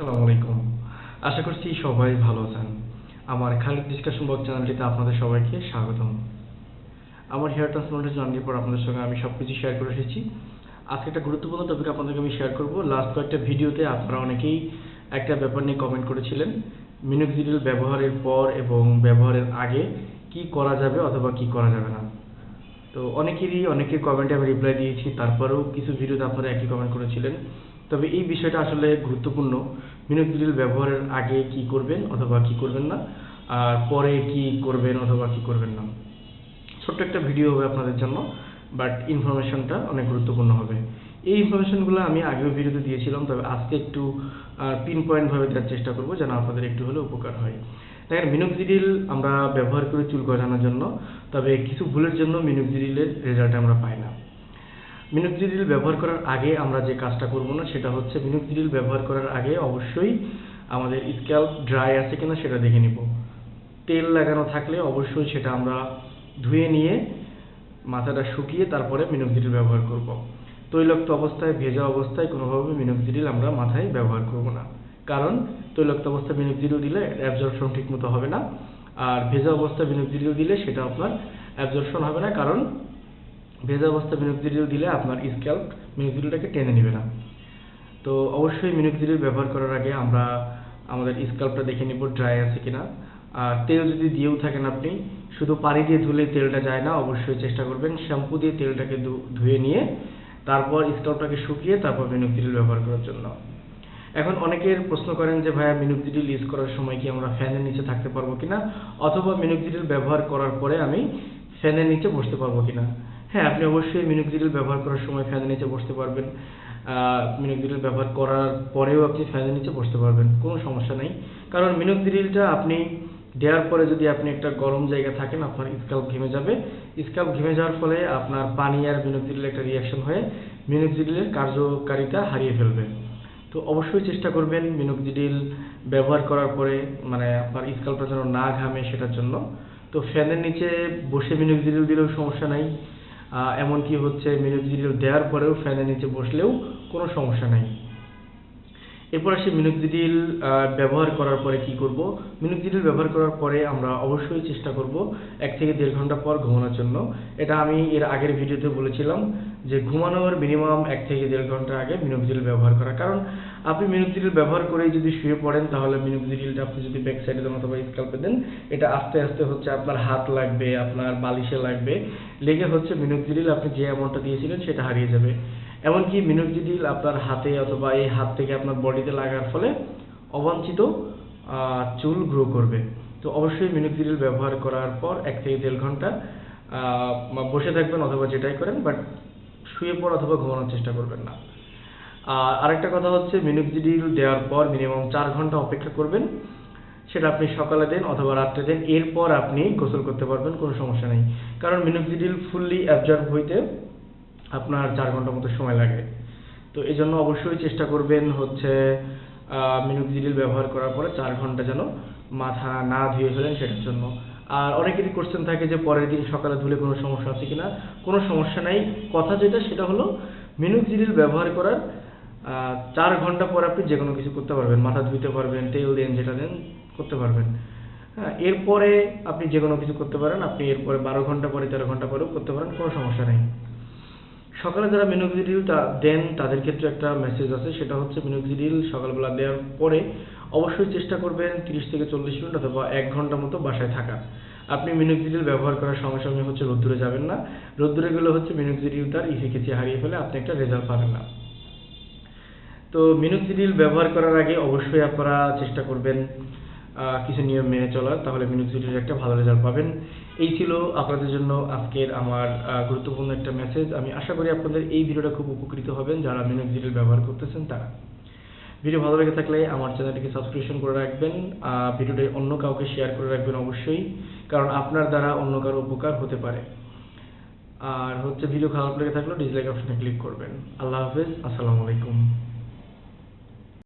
আসসালামু আলাইকুম। আশা করছি সবাই ভালো আছেন। আমার খালিদ ডিসকাশন বক্স চ্যানেলটিতে আপনাদের সবাইকে স্বাগতম। আমার হেয়ার ট্রান্সপ্লান্টের জার্নির পর আপনাদের সঙ্গে আমি সব কিছু শেয়ার করে এসেছি। আজকে একটা গুরুত্বপূর্ণ টপিক আপনাদেরকে আমি শেয়ার করব। লাস্ট কয়েকটা ভিডিওতে আপনারা অনেকেই একটা ব্যাপার নিয়ে কমেন্ট করেছিলেন মিনোক্সিডিল ব্যবহারের পর এবং ব্যবহারের আগে কি করা যাবে অথবা কি করা যাবে না। তো অনেকেরই, অনেকের কমেন্টে আমি রিপ্লাই দিয়েছি, তারপরেও কিছু ভিডিওতে আপনারা একই কমেন্ট করেছিলেন। তবে এই বিষয়টা আসলে গুরুত্বপূর্ণ। মিনোক্সিডিল ব্যবহারের আগে কি করবেন অথবা কি করবেন না, আর পরে কি করবেন অথবা কি করবেন না। ছোট্ট একটা ভিডিও হবে আপনাদের জন্য বাট ইনফরমেশনটা অনেক গুরুত্বপূর্ণ হবে। এই ইনফরমেশনগুলো আমি আগেও ভিডিওতে দিয়েছিলাম, তবে আজকে একটু পিন পয়েন্টভাবে দেওয়ার চেষ্টা করব যেন আপনাদের একটু হলে উপকার হয়। দেখেন মিনোক্সিডিল আমরা ব্যবহার করি চুল গজানোর জন্য, তবে কিছু ভুলের জন্য মিনোক্সিডিলের রেজাল্ট আমরা পাই না। মিনোক্সিডিল ব্যবহার করার আগে আমরা যে কাজটা করব না, সেটা হচ্ছে মিনোক্সিডিল ব্যবহার করার আগে অবশ্যই আমাদের স্ক্যাল্প ড্রাই আছে কিনা সেটা দেখে নিব। তেল লাগানো থাকলে অবশ্যই সেটা আমরা ধুয়ে নিয়ে মাথাটা শুকিয়ে তারপরে মিনোক্সিডিল ব্যবহার করব। তৈলাক্ত অবস্থায়, ভেজা অবস্থায় কোনোভাবে মিনোক্সিডিল আমরা মাথায় ব্যবহার করব না। কারণ তৈলাক্ত অবস্থায় মিনোক্সিডিল দিলে অ্যাবজর্পশন ঠিকমতো হবে না। আর ভেজা অবস্থায় মিনোক্সিডিল দিলে সেটা আপনার অ্যাবজর্পশন হবে না, কারণ ভেজা অবস্থায় মিনোক্সিডিল দিলে আপনার স্ক্যাল্প মিনোক্সিডিলটাকে টেনে নেবে না। তো অবশ্যই মিনোক্সিডিল ব্যবহার করার আগে আমরা আমাদের স্ক্যাল্পটা দেখে নিব ড্রাই আছে কিনা। আর তেল যদি দিয়েও থাকেন আপনি, শুধু পানি দিয়ে ধুলে তেলটা যায় না, অবশ্যই চেষ্টা করবেন। শ্যাম্পু দিয়ে তেলটাকে ধুয়ে নিয়ে তারপর স্ক্যাল্পটাকে শুকিয়ে তারপর মিনোক্সিডিল ব্যবহার করার জন্য। এখন অনেকের প্রশ্ন করেন যে, ভাইয়া মিনোক্সিডিল ইউজ করার সময় কি আমরা ফ্যানের নিচে থাকতে পারব কিনা? অথবা মিনোক্সিডিল ব্যবহার করার পরে আমি ফ্যানের নিচে বসতে পারব কিনা? হ্যাঁ আপনি অবশ্যই মিনোক্সিডিল ব্যবহার করার সময় ফ্যানের নিচে বসতে পারবেন। মিনোক্সিডিল ব্যবহার করার পরেও আপনি ফ্যানের নিচে বসতে পারবেন, কোনো সমস্যা নেই। কারণ মিনোক্সিডিলটা আপনি দেওয়ার পরে যদি আপনি একটা গরম জায়গা থাকেন, আপনার স্কাল্প ঘেমে যাবে। স্কাল্প ঘেমে যাওয়ার ফলে আপনার পানি আর মিনোক্সিডিলের একটা রিয়াকশন হয়ে মিনোক্সিডিলের কার্যকারিতা হারিয়ে ফেলবে। তো অবশ্যই চেষ্টা করবেন মিনোক্সিডিল ব্যবহার করার পরে মানে আপনার স্কাল্পটা যেন না ঘামে সেটার জন্য। তো ফ্যানের নিচে বসে মিনোক্সিডিল দিলেও সমস্যা নাই। এমনকি হচ্ছে মিনোক্সিডিল দেওয়ার পরেও ফ্যানের নিচে বসলেও কোনো সমস্যা নাই। এরপর আসি মিনোক্সিডিল ব্যবহার করার পরে কি করব? মিনোক্সিডিল ব্যবহার করার পরে আমরা অবশ্যই চেষ্টা করব এক থেকে দেড় ঘণ্টা পর ঘুমানোর জন্য। এটা আমি এর আগের ভিডিওতে বলেছিলাম যে ঘুমানোর মিনিমাম এক থেকে দেড় ঘণ্টা আগে মিনোক্সিডিল ব্যবহার করা। কারণ আপনি মিনোক্সিডিল ব্যবহার করেই যদি শুয়ে পড়েন, তাহলে মিনোক্সিডিলটা আপনি যদি ব্যাক সাইডে দেন অথবা স্কাল্পে দেন, এটা আস্তে আস্তে হচ্ছে আপনার হাত লাগবে, আপনার বালিশে লাগবে। লেগে হচ্ছে মিনোক্সিডিল আপনি যে অ্যামাউন্টটা দিয়েছিলেন, সেটা হারিয়ে যাবে। এমনকি মিনোক্সিডিল আপনার হাতে অথবা এই হাত থেকে আপনার বডিতে লাগার ফলে অবাঞ্ছিত চুল গ্রো করবে। তো অবশ্যই মিনোক্সিডিল ব্যবহার করার পর এক থেকে দেড় ঘণ্টা বসে থাকবেন অথবা যেটাই করেন, বাট শুয়ে পড় অথবা ঘুমানোর চেষ্টা করবেন না। আর আরেকটা কথা হচ্ছে মিনোক্সিডিল দেওয়ার পর মিনিমাম চার ঘণ্টা অপেক্ষা করবেন। সেটা আপনি সকালে দেন অথবা রাত্রে দেন। এরপর আপনি গোসল করতে পারবেন, কোনো সমস্যা নেই। কারণ মিনোক্সিডিল ফুললি অ্যাবজর্ব হইতে আপনার চার ঘণ্টা মতো সময় লাগে। তো এই জন্য অবশ্যই চেষ্টা করবেন হচ্ছে মিনোক্সিডিল ব্যবহার করার পরে চার ঘণ্টা যেন মাথা না ধুয়ে ফেলেন সেটার জন্য। আর অনেকেরই কোশ্চেন থাকে যে পরের দিন সকালে ধুলে কোনো সমস্যা আছে কিনা? কোনো সমস্যা নাই। কথা যেটা, সেটা হলো মিনোক্সিডিল ব্যবহার করার চার ঘণ্টা পর আপনি যে কোনো কিছু করতে পারবেন। মাথা ধুইতে পারবেন, তেল দেন, যেটা দেন, করতে পারবেন। হ্যাঁ এরপরে আপনি যে কোনো কিছু করতে পারেন। আপনি এরপরে বারো ঘণ্টা পরে, তেরো ঘণ্টা পরেও করতে পারেন, কোনো সমস্যা নেই। সকালে যারা মিনোক্সিডিল দেন তাদের ক্ষেত্রে একটা মেসেজ আছে, সেটা হচ্ছে মিনোক্সিডিল সকালবেলা দেওয়ার পরে অবশ্যই চেষ্টা করবেন তিরিশ থেকে চল্লিশ মিনিট অথবা এক ঘণ্টা মতো বাসায় থাকা। আপনি মিনোক্সিডিল ব্যবহার করার সঙ্গে সঙ্গে হচ্ছে রোদ্দুরে যাবেন না। রোদ্দুরে গেলে হচ্ছে মিনোক্সিডিল তার ইফিকেসি হারিয়ে ফেলে, আপনি একটা রেজাল্ট পাবেন না। তো মিনোক্সিডিল ব্যবহার করার আগে অবশ্যই আপনারা চেষ্টা করবেন কিছু নিয়ম মেনে চলার, তাহলে মিনোক্সিডিলের একটা ভালো রেজাল্ট পাবেন। এই ছিল আপনাদের জন্য আজকের আমার গুরুত্বপূর্ণ একটা মেসেজ আমি আশা করি আপনাদের এই ভিডিওটা খুব উপকৃত হবেন যারা মিনোক্সিডিল ব্যবহার করতেছেন তারা। ভিডিও ভালো লেগে থাকলে আমার চ্যানেলটিকে সাবস্ক্রিপশন করে রাখবেন ভিডিওটি অন্য কাউকে শেয়ার করে রাখবেন অবশ্যই, কারণ আপনার দ্বারা অন্য কারও উপকার হতে পারে। আর হচ্ছে ভিডিও খারাপ লেগে থাকলে ডিসলাইক অপশনে ক্লিক করবেন। আল্লাহ হাফেজ, আসসালামু আলাইকুম।